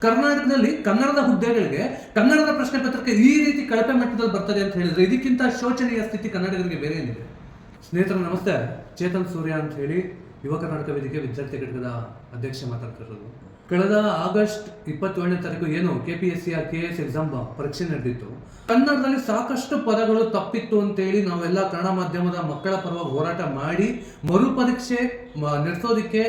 ಕರ್ನಾಟಕದಲ್ಲಿ ಕನ್ನಡದ ಹುದ್ದೆಗಳಿಗೆ ಕನ್ನಡದ ಪ್ರಶ್ನೆ ಪತ್ರಿಕೆ ಈ ರೀತಿ ಕಳಪೆ ಮಟ್ಟದಲ್ಲಿ ಬರ್ತದೆ ಅಂತ ಹೇಳಿದ್ರೆ ಇದಕ್ಕಿಂತ ಶೋಚನೀಯ ಸ್ಥಿತಿ ಕನ್ನಡಿಗರಿಗೆ ಬೇರೆ ಏನಿದೆ? ಸ್ನೇಹಿತರು, ನಮಸ್ತೆ. ಚೇತನ್ ಸೂರ್ಯ ಅಂತ ಹೇಳಿ ಯುವ ಕರ್ನಾಟಕ ವೇದಿಕೆ ವಿದ್ಯಾರ್ಥಿ ಘಟಕದ ಅಧ್ಯಕ್ಷ ಮಾತಾಡ್ತಿರೋದು. ಕಳೆದ ಆಗಸ್ಟ್ ಇಪ್ಪತ್ತೇಳನೇ ತಾರೀಕು ಏನು K P S C K S exam ಪರೀಕ್ಷೆ ನಡೆದಿತ್ತು. ಕನ್ನಡದಲ್ಲಿ ಸಾಕಷ್ಟು ಪದಗಳು ತಪ್ಪಿತ್ತು ಅಂತೇಳಿ ನಾವೆಲ್ಲ ಕನ್ನಡ ಮಾಧ್ಯಮದ ಮಕ್ಕಳ ಪರವಾಗಿ ಹೋರಾಟ ಮಾಡಿ ಮರುಪರೀಕ್ಷೆ ನಡೆಸೋದಕ್ಕೆ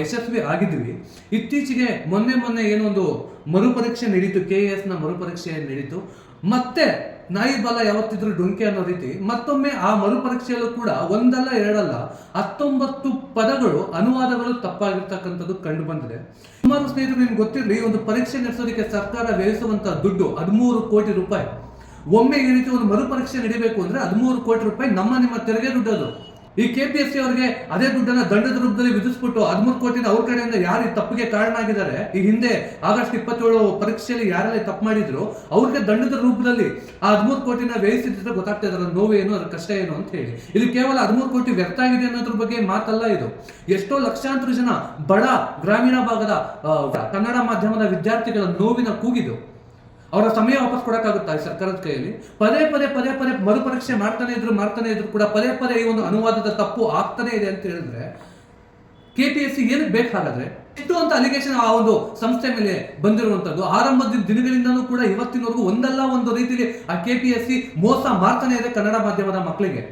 ಯಶಸ್ವಿ ಆಗಿದ್ವಿ. ಇತ್ತೀಚೆಗೆ ಮೊನ್ನೆ ಮೊನ್ನೆ ಏನೊಂದು ಮರುಪರೀಕ್ಷೆ ನಡೀತು ಕೆ ಎಸ್ನ ಮರುಪರೀಕ್ಷೆ ನಡೀತು. ಮತ್ತೆ ನಾಯಿ ಬಲ ಯಾವತ್ತಿದ್ರು ಡೊಂಕೆ ಅನ್ನೋ ರೀತಿ ಮತ್ತೊಮ್ಮೆ ಆ ಮರುಪರೀಕ್ಷೆಯಲ್ಲೂ ಕೂಡ ಒಂದಲ್ಲ ಎರಡಲ್ಲ ಹತ್ತೊಂಬತ್ತು ಪದಗಳು ಅನುವಾದಗಳು ತಪ್ಪಾಗಿರ್ತಕ್ಕಂಥದ್ದು ಕಂಡು ಬಂದಿದೆ. ಸುಮಾರು ಸ್ನೇಹಿತರು ನಿಮ್ಗೆ ಗೊತ್ತಿರಲಿ ಒಂದು ಪರೀಕ್ಷೆ ನಡೆಸೋದಕ್ಕೆ ಸರ್ಕಾರ ವ್ಯಯಿಸುವಂತ ದುಡ್ಡು ಹದಿಮೂರು ಕೋಟಿ ರೂಪಾಯಿ. ಒಮ್ಮೆ ಈ ರೀತಿ ಒಂದು ಮರುಪರೀಕ್ಷೆ ನಡೀಬೇಕು ಅಂದ್ರೆ ಹದಿಮೂರು ಕೋಟಿ ರೂಪಾಯಿ ನಮ್ಮ ನಿಮ್ಮ ತೆರಿಗೆ ದುಡ್ಡು ಅದು ಈ ಕೆ ಪಿ ಎಸ್ ಸಿ ಅವರಿಗೆ ಅದೇ ದುಡ್ಡನ್ನ ದಂಡದ ರೂಪದಲ್ಲಿ ವಿಧಿಸ್ಬಿಟ್ಟು ಹದಿಮೂರು ಕೋಟಿನ ಅವ್ರ ಕಡೆಯಿಂದ ಯಾರು ಈ ತಪ್ಪಿಗೆ ಕಾರಣ ಆಗಿದ್ದಾರೆ, ಈ ಹಿಂದೆ ಆಗಸ್ಟ್ ಇಪ್ಪತ್ತೇಳು ಪರೀಕ್ಷೆಯಲ್ಲಿ ಯಾರೆಲ್ಲ ತಪ್ಪು ಮಾಡಿದ್ರು, ಅವ್ರಿಗೆ ದಂಡದ ರೂಪದಲ್ಲಿ ಆ ಹದಿಮೂರು ಕೋಟಿನ ವ್ಯಯಿಸಿದ್ರೆ ಗೊತ್ತಾಗ್ತಾ ಅದರ ನೋವು ಏನು ಅದರ ಕಷ್ಟ ಏನು ಅಂತ ಹೇಳಿ. ಇದು ಕೇವಲ ಹದಿಮೂರು ಕೋಟಿ ವ್ಯರ್ಥ ಆಗಿದೆ ಅನ್ನೋದ್ರ ಬಗ್ಗೆ ಮಾತಲ್ಲ ಇದು. ಎಷ್ಟೋ ಲಕ್ಷಾಂತರ ಜನ ಬಡ ಗ್ರಾಮೀಣ ಭಾಗದ ಕನ್ನಡ ಮಾಧ್ಯಮದ ವಿದ್ಯಾರ್ಥಿಗಳ ನೋವಿನ ಕೂಗಿದು ಅವರ ಸಮಯ ವಾಪಸ್ ಕೊಡಕ್ಕಾಗುತ್ತಾ ಈ ಸರ್ಕಾರದ ಕೈಯಲ್ಲಿ? ಪದೇ ಪದೇ ಪದೇ ಪದೇ ಮರುಪರೀಕ್ಷೆ ಮಾಡ್ತಾನೆ ಇದ್ರು ಮಾಡ್ತಾನೆ ಇದ್ರು ಕೂಡ ಪದೇ ಪದೇ ಈ ಒಂದು ಅನುವಾದದ ತಪ್ಪು ಆಗ್ತಾನೆ ಇದೆ ಅಂತ ಹೇಳಿದ್ರೆ ಕೆ ಪಿ ಎಸ್ ಸಿ ಏನಕ್ಕೆ ಬೇಕಾಗಾದ್ರೆ ಎಷ್ಟು ಅಂತ ಅಲಿಗೇಷನ್ ಆ ಒಂದು ಸಂಸ್ಥೆ ಮೇಲೆ ಬಂದಿರುವಂತದ್ದು. ಆರಂಭದ ದಿನಗಳಿಂದಲೂ ಕೂಡ ಇವತ್ತಿನವರೆಗೂ ಒಂದಲ್ಲ ಒಂದು ರೀತಿಯಲ್ಲಿ ಆ ಕೆ ಪಿ ಎಸ್ ಸಿ ಮೋಸ ಮಾಡ್ತಾನೆ ಇದೆ ಕನ್ನಡ ಮಾಧ್ಯಮದ ಮಕ್ಕಳಿಗೆ.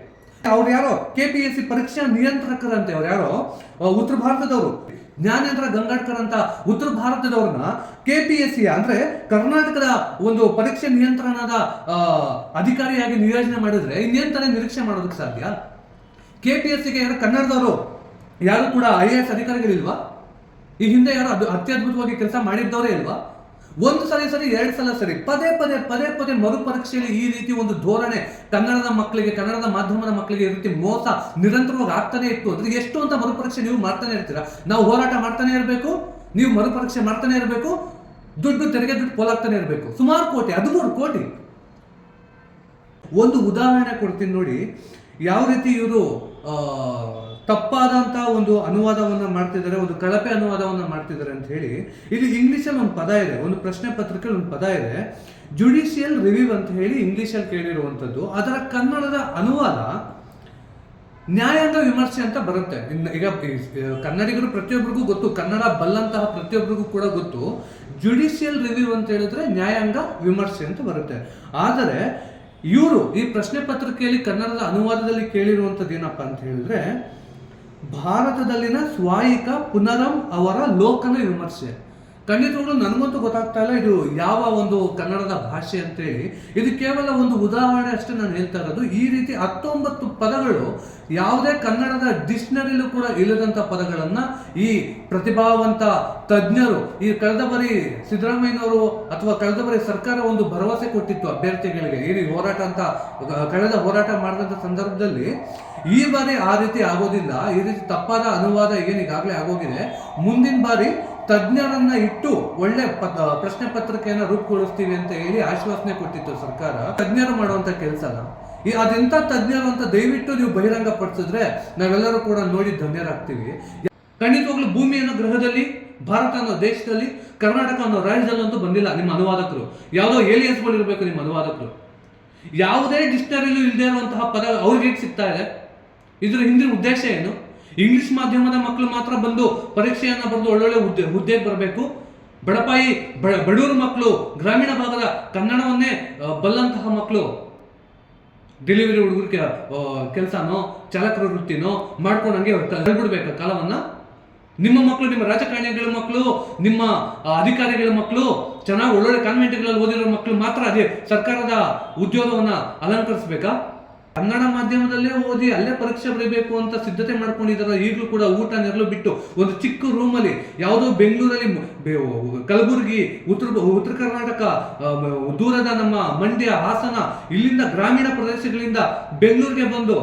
ಅವ್ರು ಯಾರೋ ಕೆ ಪಿ ಎಸ್ ಸಿ ಪರೀಕ್ಷಾ ನಿಯಂತ್ರಕರಂತೆ ಅವ್ರು ಯಾರೋ ಉತ್ತರ ಭಾರತದವರು, ಜ್ಞಾನೇಂದ್ರ ಗಂಗಾಡ್ಕರ್ ಅಂತ ಉತ್ತರ ಭಾರತದವ್ರನ್ನ ಕೆ ಪಿ ಎಸ್ ಸಿ ಅಂದ್ರೆ ಕರ್ನಾಟಕದ ಒಂದು ಪರೀಕ್ಷೆ ನಿಯಂತ್ರಣದ ಅಧಿಕಾರಿಯಾಗಿ ನಿಯೋಜನೆ ಮಾಡಿದ್ರೆ ತಾನೇ ನಿರೀಕ್ಷೆ ಮಾಡೋದಕ್ಕೆ ಸಾಧ್ಯ? ಕೆ ಪಿ ಎಸ್ ಸಿಗೆ ಯಾರು ಕನ್ನಡದವರು, ಯಾರು ಕೂಡ ಐ ಎ ಎಸ್ ಅಧಿಕಾರಿಗಳಿಲ್ವಾ? ಈ ಹಿಂದೆ ಯಾರು ಅದು ಅತ್ಯದ್ಭುತವಾಗಿ ಕೆಲಸ ಮಾಡಿದ್ದವರೇ ಇಲ್ವಾ? ಒಂದು ಸಲ ಸರಿ, ಎರಡು ಸಲ ಸರಿ, ಪದೇ ಪದೇ ಪದೇ ಪದೇ ಮರುಪರೀಕ್ಷೆಯಲ್ಲಿ ಈ ರೀತಿ ಒಂದು ಧೋರಣೆ ಕನ್ನಡದ ಮಕ್ಕಳಿಗೆ, ಕನ್ನಡದ ಮಾಧ್ಯಮದ ಮಕ್ಕಳಿಗೆ ಈ ರೀತಿ ಮೋಸ ನಿರಂತರವಾಗಿ ಆಗ್ತಾನೆ ಇತ್ತು ಅಂದ್ರೆ ಎಷ್ಟು ಅಂತ ಮರುಪರೀಕ್ಷೆ ನೀವು ಮಾಡ್ತಾನೆ ಇರ್ತೀರಾ? ನಾವು ಹೋರಾಟ ಮಾಡ್ತಾನೆ ಇರಬೇಕು, ನೀವು ಮರುಪರೀಕ್ಷೆ ಮಾಡ್ತಾನೆ ಇರಬೇಕು, ದುಡ್ಡು ತೆರಿಗೆ ದುಡ್ಡು ಪೋಲಾಗ್ತಾನೆ ಇರಬೇಕು. ಸುಮಾರು ಕೋಟಿ, ಹದಿಮೂರು ಕೋಟಿ. ಒಂದು ಉದಾಹರಣೆ ಕೊಡ್ತೀನಿ ನೋಡಿ. ಯಾವ ರೀತಿ ಇವರು ತಪ್ಪಾದಂತ ಒಂದು ಅನುವಾದವನ್ನ ಮಾಡ್ತಿದ್ದಾರೆ, ಒಂದು ಕಳಪೆ ಅನುವಾದವನ್ನ ಮಾಡ್ತಿದ್ದಾರೆ ಅಂತ ಹೇಳಿ ಇಲ್ಲಿ ಇಂಗ್ಲಿಷಲ್ಲಿ ಒಂದು ಪದ ಇದೆ, ಒಂದು ಪ್ರಶ್ನೆ ಪತ್ರಿಕೆಯಲ್ಲಿ ಒಂದು ಪದ ಇದೆ ಜುಡಿಷಿಯಲ್ ರಿವ್ಯೂ ಅಂತ ಹೇಳಿ ಇಂಗ್ಲಿಷಲ್ಲಿ ಕೇಳಿರುವಂಥದ್ದು ಅದರ ಕನ್ನಡದ ಅನುವಾದ ನ್ಯಾಯಾಂಗ ವಿಮರ್ಶೆ ಅಂತ ಬರುತ್ತೆ. ಈಗ ಕನ್ನಡಿಗರು ಪ್ರತಿಯೊಬ್ಬರಿಗೂ ಗೊತ್ತು, ಕನ್ನಡ ಬಲ್ಲಂತಹ ಪ್ರತಿಯೊಬ್ಬರಿಗೂ ಕೂಡ ಗೊತ್ತು ಜುಡಿಷಿಯಲ್ ರಿವ್ಯೂ ಅಂತ ಹೇಳಿದ್ರೆ ನ್ಯಾಯಾಂಗ ವಿಮರ್ಶೆ ಅಂತ ಬರುತ್ತೆ. ಆದರೆ ಇವರು ಈ ಪ್ರಶ್ನೆ ಪತ್ರಿಕೆಯಲ್ಲಿ ಕನ್ನಡದ ಅನುವಾದದಲ್ಲಿ ಕೇಳಿರುವಂಥದ್ದು ಏನಪ್ಪ ಅಂತ ಹೇಳಿದ್ರೆ ಭಾರತದಲ್ಲಿನ ಸ್ವಾಯಿಕ ಪುನರಂ ಅವರ ಲೋಕನ ವಿಮರ್ಶೆ. ಖಂಡಿತವಾಗ್ಲೂ ನನಗಂತೂ ಗೊತ್ತಾಗ್ತಾ ಇಲ್ಲ, ಇದು ಯಾವ ಒಂದು ಕನ್ನಡದ ಭಾಷೆ ಅಂತೇಳಿ. ಇದು ಕೇವಲ ಒಂದು ಉದಾಹರಣೆ ಅಷ್ಟೇ ನಾನು ಹೇಳ್ತಾ ಇರೋದು. ಈ ರೀತಿ ಹತ್ತೊಂಬತ್ತು ಪದಗಳು ಯಾವುದೇ ಕನ್ನಡದ ಡಿಕ್ಷನರಿಲೂ ಕೂಡ ಇಲ್ಲದಂತ ಪದಗಳನ್ನು ಈ ಪ್ರತಿಭಾವಂತ ತಜ್ಞರು, ಈ ಕಳೆದ ಬಾರಿ ಸಿದ್ದರಾಮಯ್ಯನವರು ಅಥವಾ ಕಳೆದ ಬಾರಿ ಸರ್ಕಾರ ಒಂದು ಭರವಸೆ ಕೊಟ್ಟಿತ್ತು ಅಭ್ಯರ್ಥಿಗಳಿಗೆ ಈ ಹೋರಾಟ ಅಂತ, ಕಳೆದ ಹೋರಾಟ ಮಾಡಿದಂಥ ಸಂದರ್ಭದಲ್ಲಿ, ಈ ಬಾರಿ ಆ ರೀತಿ ಆಗೋದಿಲ್ಲ. ಈ ರೀತಿ ತಪ್ಪಾದ ಅನುವಾದ ಏನೀಗಾಗಲೇ ಆಗೋಗಿದೆ. ಮುಂದಿನ ಬಾರಿ ತಜ್ಞರನ್ನ ಇಟ್ಟು ಒಳ್ಳೆ ಪ್ರಶ್ನೆ ಪತ್ರಿಕೆಯನ್ನ ರೂಪುಗೊಳಿಸ್ತೀವಿ ಅಂತ ಹೇಳಿ ಆಶ್ವಾಸನೆ ಕೊಟ್ಟಿತ್ತು ಸರ್ಕಾರ. ತಜ್ಞರು ಮಾಡುವಂತ ಕೆಲಸ ಈ ಅದೆಂತ ತಜ್ಞರು ಅಂತ ದಯವಿಟ್ಟು ನೀವು ಬಹಿರಂಗ ಪಡಿಸಿದ್ರೆ ನಾವೆಲ್ಲರೂ ಕೂಡ ನೋಡಿ ಧನ್ಯರಾಗ್ತೀವಿ. ಖಂಡಿತವಾಗ್ಲೂ ಭೂಮಿ ಅನ್ನೋ ಗ್ರಹದಲ್ಲಿ, ಭಾರತ ಅನ್ನೋ ದೇಶದಲ್ಲಿ, ಕರ್ನಾಟಕ ಅನ್ನೋ ರಾಜ್ಯದಲ್ಲಂತೂ ಬಂದಿಲ್ಲ ನಿಮ್ಮ ಅನುವಾದಕರು. ಯಾವುದೋ ಏಲಿಯನ್ಸ್ಗಳು ಇರಬೇಕು ನಿಮ್ಮ ಅನುವಾದಕರು. ಯಾವುದೇ ಡಿಕ್ಷನರಿಲೂ ಇಲ್ಲದೆ ಇರುವಂತಹ ಪದ ಅವ್ರಿಗೆ ಸಿಗ್ತಾ ಇದೆ? ಇದ್ರ ಹಿಂದಿನ ಉದ್ದೇಶ ಏನು? ಇಂಗ್ಲಿಷ್ ಮಾಧ್ಯಮದ ಮಕ್ಕಳು ಮಾತ್ರ ಬಂದು ಪರೀಕ್ಷೆಯನ್ನ ಬರೆದು ಒಳ್ಳೊಳ್ಳೆ ಹುದ್ದೆ, ಹುದ್ದೆಗೆ ಬರಬೇಕು. ಬಡಪಾಯಿ ಬಡ ಬಡೂರು ಮಕ್ಕಳು, ಗ್ರಾಮೀಣ ಭಾಗದ ಕನ್ನಡವನ್ನೇ ಬಲ್ಲಂತಹ ಮಕ್ಕಳು ಡೆಲಿವರಿ ಹುಡುಗರಿಗೆ ಕೆಲಸನೋ, ಚಾಲಕರ ವೃತ್ತಿನೋ ಮಾಡ್ಕೊಂಡು ಹಂಗೆ ಕಾಲವನ್ನ. ನಿಮ್ಮ ಮಕ್ಕಳು, ನಿಮ್ಮ ರಾಜಕಾರಣಿಗಳ ಮಕ್ಕಳು, ನಿಮ್ಮ ಅಧಿಕಾರಿಗಳ ಮಕ್ಕಳು, ಚೆನ್ನಾಗಿ ಒಳ್ಳೊಳ್ಳೆ ಕಾನ್ವೆಂಟ್ಗಳಲ್ಲಿ ಓದಿರೋ ಮಕ್ಕಳು ಮಾತ್ರ ಅದೇ ಸರ್ಕಾರದ ಉದ್ಯೋಗವನ್ನು ಅಲಂಕರಿಸ್ಬೇಕಾ? ಕನ್ನಡ ಮಾಧ್ಯಮದಲ್ಲೇ ಓದಿ ಅಲ್ಲೇ ಪರೀಕ್ಷೆ ಬರೀಬೇಕು ಅಂತ ಸಿದ್ಧತೆ ಮಾಡ್ಕೊಂಡಿದ್ದಾರೆ ಈಗಲೂ ಕೂಡ ಊಟ ನೆರಳು ಬಿಟ್ಟು ಒಂದು ಚಿಕ್ಕ ರೂಮಲ್ಲಿ ಯಾವುದೋ ಬೆಂಗಳೂರಲ್ಲಿ ಕಲಬುರಗಿ, ಉತ್ತರ ಉತ್ತರ ಕರ್ನಾಟಕ ದೂರದ ನಮ್ಮ ಮಂಡ್ಯ, ಹಾಸನ, ಇಲ್ಲಿಂದ ಗ್ರಾಮೀಣ ಪ್ರದೇಶಗಳಿಂದ ಬೆಂಗಳೂರಿಗೆ ಬಂದು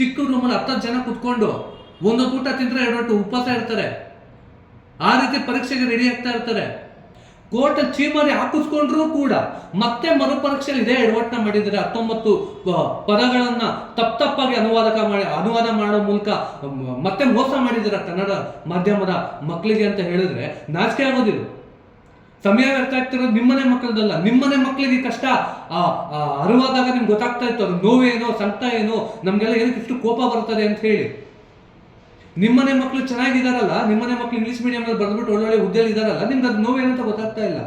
ಚಿಕ್ಕ ರೂಮಲ್ಲಿ ಹತ್ತತ್ತು ಜನ ಕುತ್ಕೊಂಡು ಒಂದೊಂದು ಊಟ ತಿಂದ್ರೆ ಎರಡು ಉಪವಾಸ ಇರ್ತಾರೆ. ಆ ರೀತಿ ಪರೀಕ್ಷೆಗೆ ರೆಡಿ ಆಗ್ತಾ ಇರ್ತಾರೆ. ಕೋರ್ಟ್ ಚೀಮಾರಿ ಹಾಕಿಸ್ಕೊಂಡ್ರು ಕೂಡ ಮತ್ತೆ ಮರುಪರೀಕ್ಷೆಯಲ್ಲಿ ಇದೇ ಎಡವಟ್ನ ಮಾಡಿದರೆ ಹತ್ತೊಂಬತ್ತು ಪದಗಳನ್ನು ತಪ್ಪ ತಪ್ಪಾಗಿ ಅನುವಾದಕ ಮಾಡಿ ಅನುವಾದ ಮಾಡೋ ಮೂಲಕ ಮತ್ತೆ ಮೋಸ ಮಾಡಿದ್ದಾರೆ ಕನ್ನಡ ಮಾಧ್ಯಮದ ಮಕ್ಕಳಿಗೆ ಅಂತ ಹೇಳಿದ್ರೆ ನಾಚಿಕೆ ಆಗೋದಿಲ್ಲ. ಸಮಯ ವ್ಯರ್ಥ ಆಗ್ತಿರೋದು ನಿಮ್ಮನೆ ಮಕ್ಕಳದಲ್ಲ. ನಿಮ್ಮನೆ ಮಕ್ಕಳಿಗೆ ಕಷ್ಟ ಆ, ಅರಿವಾದಾಗ ನಿಮ್ಗೆ ಗೊತ್ತಾಗ್ತಾ ಇತ್ತು ಅದು ನೋವೇನೋ ಸಂಕಟ ಏನೋ ನಮಗೆಲ್ಲ ಏನಕ್ಕೆ ಇಷ್ಟು ಕೋಪ ಬರ್ತದೆ ಅಂತ ಹೇಳಿ. ನಿಮ್ಮನೆ ಮಕ್ಕಳು ಚೆನ್ನಾಗಿದಾರಲ್ಲ ನಿಮ್ಮನೆ ಮಕ್ಕಳು ಇಂಗ್ಲಿಷ್ ಮೀಡಿಯಂ ಅಲ್ಲಿ ಬರ್ದ್ಬಿಟ್ಟು ಒಳ್ಳೊಳ್ಳೆ ಹುದ್ದೆಯಲ್ಲಿ ಇದಾರಲ್ಲ, ನಿಮ್ಗೆ ಅದು ನೋವೇನಂತ ಗೊತ್ತಾಗ್ತಾ ಇಲ್ಲ.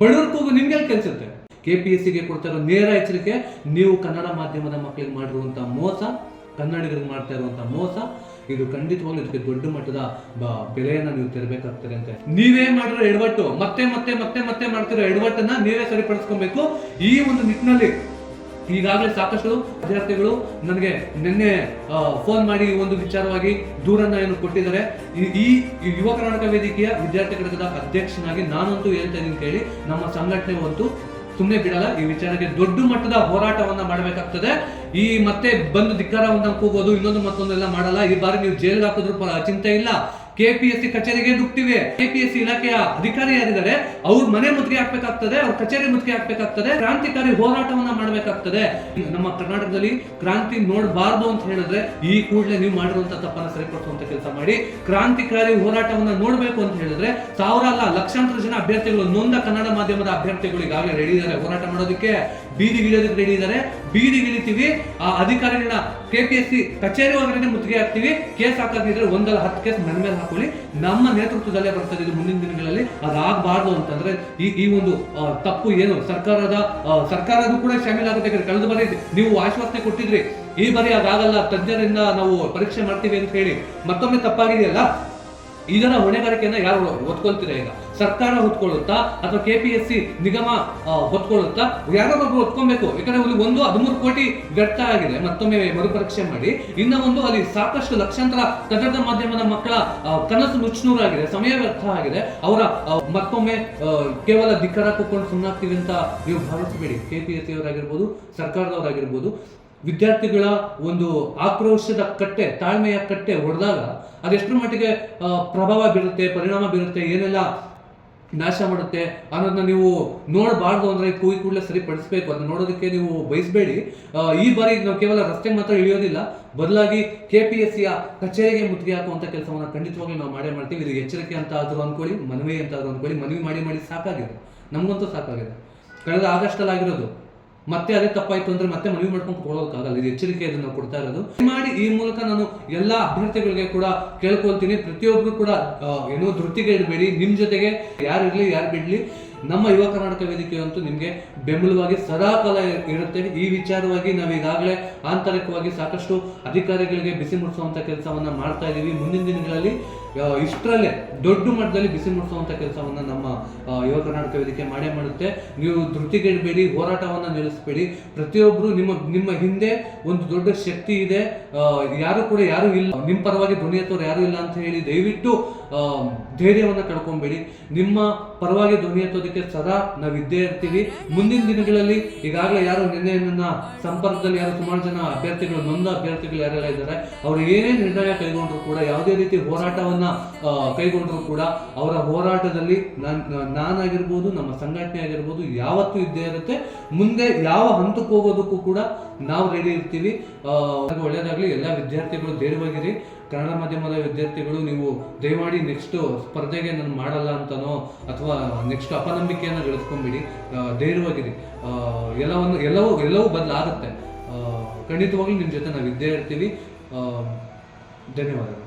ಬಡವ್ರ ಕೂಗು ನಿಮ್ಗೆಲ್ಲಿ ಕೆಲ್ಸುತ್ತೆ ಕೆ ಪಿ ಎಸ್ ಸಿಗೆ ಕೊಡ್ತಾ ನೇರ ಎಚ್ಚರಿಕೆ, ನೀವು ಕನ್ನಡ ಮಾಧ್ಯಮದ ಮಕ್ಕಳಿಗೆ ಮಾಡಿರುವಂಥ ಮೋಸ, ಕನ್ನಡಿಗರಿಗೆ ಮಾಡ್ತಾ ಇರುವಂಥ ಮೋಸ, ಇದು ಖಂಡಿತವಾಗ್ಲೂ ಇದಕ್ಕೆ ದೊಡ್ಡ ಮಟ್ಟದ ಬೆಲೆಯನ್ನ ನೀವು ತೆರಬೇಕಾಗ್ತದೆ ಅಂತ. ನೀವೇ ಮಾಡಿರೋ ಎಡವಟ್ಟು, ಮತ್ತೆ ಮತ್ತೆ ಮತ್ತೆ ಮತ್ತೆ ಮಾಡ್ತಿರೋ ಎಡವಟ್ಟನ್ನ ನೀವೇ ಸರಿಪಡಿಸ್ಕೊಬೇಕು. ಈ ಒಂದು ನಿಟ್ಟಿನಲ್ಲಿ ಈಗಾಗಲೇ ಸಾಕಷ್ಟು ವಿದ್ಯಾರ್ಥಿಗಳು ನನಗೆ ನಿನ್ನೆ ಫೋನ್ ಮಾಡಿ ಒಂದು ವಿಚಾರವಾಗಿ ದೂರನ್ನ ಏನು ಕೊಟ್ಟಿದ್ದಾರೆ. ಈ- ಯುವ ಕರ್ನಾಟಕ ವೇದಿಕೆಯ ವಿದ್ಯಾರ್ಥಿ ಘಟಕದ ಅಧ್ಯಕ್ಷನಾಗಿ ನಾನಂತೂ ಹೇಳ್ತೇನೆ ಅಂತ ಹೇಳಿ ನಮ್ಮ ಸಂಘಟನೆ ಒಂದು ಸುಮ್ಮನೆ ಬಿಡಲ್ಲ, ಈ ವಿಚಾರಕ್ಕೆ ದೊಡ್ಡ ಮಟ್ಟದ ಹೋರಾಟವನ್ನ ಮಾಡಬೇಕಾಗ್ತದೆ. ಈ ಮತ್ತೆ ಬಂದು ಧಿಕ್ಕಾರವನ್ನ ಕೂಗೋದು, ಇನ್ನೊಂದು ಮತ್ತೊಂದೆಲ್ಲ ಮಾಡಲ್ಲ. ಈ ಬಾರಿ ನೀವು ಜೈಲಿಗೆ ಹಾಕಿದ್ರು ಚಿಂತೆ ಇಲ್ಲ. ಕೆಪಿಎಸ್ಸಿ ಕಚೇರಿಗೆ ದುಡ್ತಿವೆ ಕೆಪಿಎಸ್ಸಿ ಇಲಾಖೆಯ ಅಧಿಕಾರಿ ಯಾರಿದ್ದಾರೆ? ಅವ್ರ ಮನೆ ಮುತ್ತಿಗೆ ಹಾಕ್ಬೇಕಾಗ್ತದೆ, ಅವ್ರ ಕಚೇರಿ ಮುತ್ತಿಗೆ ಹಾಕ್ಬೇಕಾಗ್ತದೆ, ಕ್ರಾಂತಿಕಾರಿ ಹೋರಾಟವನ್ನ ಮಾಡಬೇಕಾಗ್ತದೆ. ನಮ್ಮ ಕರ್ನಾಟಕದಲ್ಲಿ ಕ್ರಾಂತಿ ನೋಡಬಾರ್ದು ಅಂತ ಹೇಳಿದ್ರೆ ಈ ಕೂಡಲೇ ನೀವು ಮಾಡಿರುವಂತ ತಪ್ಪನ್ನ ಸರಿಪಡಿಸುವಂತ ಕೆಲಸ ಮಾಡಿ, ಕ್ರಾಂತಿಕಾರಿ ಹೋರಾಟವನ್ನ ನೋಡಬೇಕು ಅಂತ ಹೇಳಿದ್ರೆ ಸಾವಿರ ಅಲ್ಲ ಲಕ್ಷಾಂತರ ಜನ ಅಭ್ಯರ್ಥಿಗಳು ನೊಂದ ಕನ್ನಡ ಮಾಧ್ಯಮದ ಅಭ್ಯರ್ಥಿಗಳು ಈಗಾಗಲೇ ರೆಡಿ ಇದ್ದಾರೆ ಹೋರಾಟ ಮಾಡೋದಕ್ಕೆ. ಬೀದಿಗಿಳಿಯೋದಕ್ಕೆ ರೆಡಿ ಇದ್ದಾರೆ. ಬೀದಿಗಿಳಿತೀವಿ ಆ ಅಧಿಕಾರಿಗಳನ್ನ ಸಿ ಕಚೇರಿ ಒಳಗಡೆ ಮುತ್ತಿಗೆ ಹಾಕ್ತೀವಿ. ಕೇಸ್ ಹಾಕಿದ್ರೆ ಒಂದಲ್ಲ ಹತ್ತು ಕೇಸ್ ನನ್ನ ಮೇಲೆ ಹಾಕೊಳ್ಳಿ. ನಮ್ಮ ನೇತೃತ್ವದಲ್ಲೇ ಬರ್ತದೆ ಇದು ಮುಂದಿನ ದಿನಗಳಲ್ಲಿ. ಅದಾಗಬಾರ್ದು ಅಂತಂದ್ರೆ ಈ ಈ ಒಂದು ತಪ್ಪು ಏನು ಸರ್ಕಾರದ ಸರ್ಕಾರದ ಕೂಡ ಶಾಮೀಲಾಗುತ್ತೆ ಕಳೆದ ಬಾರಿ ನೀವು ಆಶ್ವಾಸನೆ ಕೊಟ್ಟಿದ್ರಿ. ಈ ಬಾರಿ ಅದಾಗಲ್ಲ, ತಜ್ಞರಿಂದ ನಾವು ಪರೀಕ್ಷೆ ಮಾಡ್ತೀವಿ ಅಂತ ಹೇಳಿ. ಮತ್ತೊಮ್ಮೆ ತಪ್ಪಾಗಿದೆಯಲ್ಲ? ಇದರ ಹೊಣೆಗಾರಿಕೆಯನ್ನ ಯಾರು ಹೊತ್ಕೊಳ್ತೀರಾ ಈಗ? ಸರ್ಕಾರ ಹೊತ್ಕೊಳ್ಳುತ್ತಾ ಅಥವಾ ಕೆ ಪಿ ಎಸ್ ಸಿ ನಿಗಮ ಹೊತ್ಕೊಳ್ಳುತ್ತಾ? ಯಾರೊಬ್ಬರು ಹೊತ್ಕೊಬೇಕು ಯಾಕಂದ್ರೆ ಇಲ್ಲಿ ಒಂದು ಹದಿಮೂರು ಕೋಟಿ ವ್ಯರ್ಥ ಆಗಿದೆ. ಮತ್ತೊಮ್ಮೆ ಮರುಪರೀಕ್ಷೆ ಮಾಡಿ. ಇನ್ನ ಒಂದು ಅಲ್ಲಿ ಸಾಕಷ್ಟು ಲಕ್ಷಾಂತರ ಕನ್ನಡ ಮಾಧ್ಯಮದ ಮಕ್ಕಳ ಕನಸು ನುಚ್ಚುನೂರಾಗಿದೆ ಸಮಯ ವ್ಯರ್ಥ ಆಗಿದೆ. ಅವರ ಮತ್ತೊಮ್ಮೆ ಕೇವಲ ಧಿಕ್ಕರ ಕುತ್ಕೊಂಡು ಸುಮ್ಮನಾಗ್ತೀವಿ ಅಂತ ನೀವು ಭಾವಿಸಬೇಡಿ. ಕೆ ಪಿ ಎಸ್ ಸಿ ಅವರಾಗಿರ್ಬೋದು, ಸರ್ಕಾರದವರಾಗಿರ್ಬೋದು. ವಿದ್ಯಾರ್ಥಿಗಳ ಒಂದು ಆಕ್ರೋಶದ ಕಟ್ಟೆ, ತಾಳ್ಮೆಯ ಕಟ್ಟೆ ಹೊಡೆದಾಗ ಅದೆಷ್ಟರ ಮಟ್ಟಿಗೆ ಪ್ರಭಾವ ಬೀರುತ್ತೆ, ಪರಿಣಾಮ ಬೀರುತ್ತೆ, ಏನೆಲ್ಲ ನಾಶ ಮಾಡುತ್ತೆ ಅನ್ನೋದನ್ನ ನೀವು ನೋಡಬಾರ್ದು ಅಂದ್ರೆ ಕೂಗಿ ಕೂಡಲೇ ಸರಿಪಡಿಸಬೇಕು. ಅದನ್ನ ನೋಡೋದಕ್ಕೆ ನೀವು ಬಯಸಬೇಡಿ. ಈ ಬಾರಿ ನಾವು ಕೇವಲ ರಸ್ತೆ ಮಾತ್ರ ಇಳಿಯೋದಿಲ್ಲ. ಬದಲಾಗಿ ಕೆ ಪಿ ಎಸ್ ಸಿಯ ಕಚೇರಿಗೆ ಮುತ್ತಿಗೆ ಹಾಕುವಂತ ಕೆಲಸವನ್ನು ಖಂಡಿತವಾಗ್ಲೂ ನಾವು ಮಾಡೇ ಮಾಡ್ತೀವಿ. ಇದು ಎಚ್ಚರಿಕೆ ಅಂತ ಆದರೂ ಅಂದ್ಕೊಳ್ಳಿ ಮನವಿ ಅಂತ ಆದ್ರೂ ಅನ್ಕೊಳ್ಳಿ. ಮನವಿ ಮಾಡಿ ಮಾಡಿ ಸಾಕಾಗಿದೆ. ನಮಗಂತೂ ಸಾಕಾಗಿದೆ. ಕಳೆದ ಆಗಸ್ಟ್ ಅಲ್ಲಿ ಆಗಿರೋದು ಮತ್ತೆ ಅದೇ ತಪ್ಪಾಯ್ತು ಅಂದ್ರೆ ಮತ್ತೆ ಮನವಿ ಮಾಡ್ಕೊಂಡು ಕೊಡೋದಕ್ಕಾಗಲ್ಲ. ಇದು ಎಚ್ಚರಿಕೆ ಇದನ್ನು ಕೊಡ್ತಾ ಇರೋದು. ಮಾಡಿ ಈ ಮೂಲಕ ನಾನು ಎಲ್ಲಾ ಅಭ್ಯರ್ಥಿಗಳಿಗೆ ಕೂಡ ಕೇಳ್ಕೊಳ್ತೀನಿ. ಪ್ರತಿಯೊಬ್ರು ಕೂಡ ಏನೋ ಧೃತಿಗೆ ಇಡಬೇಡಿ. ನಿಮ್ಮ ಜೊತೆಗೆ ಯಾರು ಇರ್ಲಿ, ಯಾರು ಬಿಡ್ಲಿ, ನಮ್ಮ ಯುವ ಕರ್ನಾಟಕ ವೇದಿಕೆಯಂತೂ ನಿಮಗೆ ಬೆಂಬಲವಾಗಿ ಸದಾಕಾಲ ಇರುತ್ತೆ. ಈ ವಿಚಾರವಾಗಿ ನಾವು ಈಗಾಗಲೇ ಆಂತರಿಕವಾಗಿ ಸಾಕಷ್ಟು ಅಧಿಕಾರಿಗಳಿಗೆ ಬಿಸಿ ಮುಡಿಸುವಂಥ ಕೆಲಸವನ್ನ ಮಾಡ್ತಾ ಇದ್ದೀವಿ ಮುಂದಿನ ದಿನಗಳಲ್ಲಿ ಇಷ್ಟರಲ್ಲೇ ದೊಡ್ಡ ಮಟ್ಟದಲ್ಲಿ ಬಿಸಿ ಮುಡಿಸುವಂತ ಕೆಲಸವನ್ನ ನಮ್ಮ ಯುವ ಕರ್ನಾಟಕ ವೇದಿಕೆ ಮಾಡೇ ಮಾಡುತ್ತೆ. ನೀವು ಧೃತಿಗೆಡಬೇಡಿ, ಹೋರಾಟವನ್ನ ನಿಲ್ಲಿಸಬೇಡಿ. ಪ್ರತಿಯೊಬ್ರು ನಿಮ್ಮ ನಿಮ್ಮ ಹಿಂದೆ ಒಂದು ದೊಡ್ಡ ಶಕ್ತಿ ಇದೆ. ಯಾರು ಕೂಡ ಯಾರು ಇಲ್ಲ. ನಿಮ್ಮ ಪರವಾಗಿ ಧ್ವನಿ ಎತ್ತೋರು ಯಾರು ಇಲ್ಲ ಅಂತ ಹೇಳಿ ದಯವಿಟ್ಟು ಧೈರ್ಯವನ್ನ ಕಳ್ಕೊಂಬೇಡಿ. ನಿಮ್ಮ ಪರವಾಗಿ ಧ್ವನಿ ಎತ್ತೋದಕ್ಕೆ ಸದಾ ನಾವು ಇದ್ದೇ ಇರ್ತೀವಿ. ಮುಂದಿನ ದಿನಗಳಲ್ಲಿ ಈಗಾಗಲೇ ಯಾರು ನಿನ್ನೆ ನನ್ನ ಸಂಪರ್ಕದಲ್ಲಿ ಯಾರು ಸುಮಾರು ಜನ ಅಭ್ಯರ್ಥಿಗಳು, ನೊಂದ ಅಭ್ಯರ್ಥಿಗಳು ಯಾರೆಲ್ಲ ಇದ್ದಾರೆ, ಅವರು ಏನೇ ನಿರ್ಣಯ ಕೈಗೊಂಡ್ರು ಕೂಡ ಯಾವುದೇ ರೀತಿ ಹೋರಾಟವನ್ನ ಆ, ಕೈಗೊಂಡರೂ ಕೂಡ ಅವರ ಹೋರಾಟದಲ್ಲಿ ನಾನು ನಾನಾಗಿರ್ಬೋದು ನಮ್ಮ ಸಂಘಟನೆ ಆಗಿರ್ಬೋದು ಯಾವತ್ತೂ ಇದ್ದೇ ಇರುತ್ತೆ. ಮುಂದೆ ಯಾವ ಹಂತಕ್ಕೆ ಹೋಗೋದಕ್ಕೂ ಕೂಡ ನಾವು ರೆಡಿ ಇರ್ತೀವಿ. ಒಳ್ಳೆಯದಾಗಲಿ ಎಲ್ಲ ವಿದ್ಯಾರ್ಥಿಗಳು ಧೈರ್ಯವಾಗಿರಿ. ಕನ್ನಡ ಮಾಧ್ಯಮದ ವಿದ್ಯಾರ್ಥಿಗಳು ನೀವು ದಯಮಾಡಿ ನೆಕ್ಸ್ಟ್ ಸ್ಪರ್ಧೆಗೆ ನಾನು ಮಾಡಲ್ಲ ಅಂತನೋ ಅಥವಾ ನೆಕ್ಸ್ಟ್ ಅಪನಂಬಿಕೆಯನ್ನು ಗಳಿಸ್ಕೊಂಬಿಡಿ ಧೈರ್ಯವಾಗಿರಿ. ಎಲ್ಲವನ್ನು ಎಲ್ಲವೂ ಎಲ್ಲವೂ ಬದಲಾಗುತ್ತೆ. ಖಂಡಿತವಾಗ್ಲೂ ನಿಮ್ಮ ಜೊತೆ ನಾವು ಇದ್ದೇ ಇರ್ತೀವಿ ಧನ್ಯವಾದಗಳು.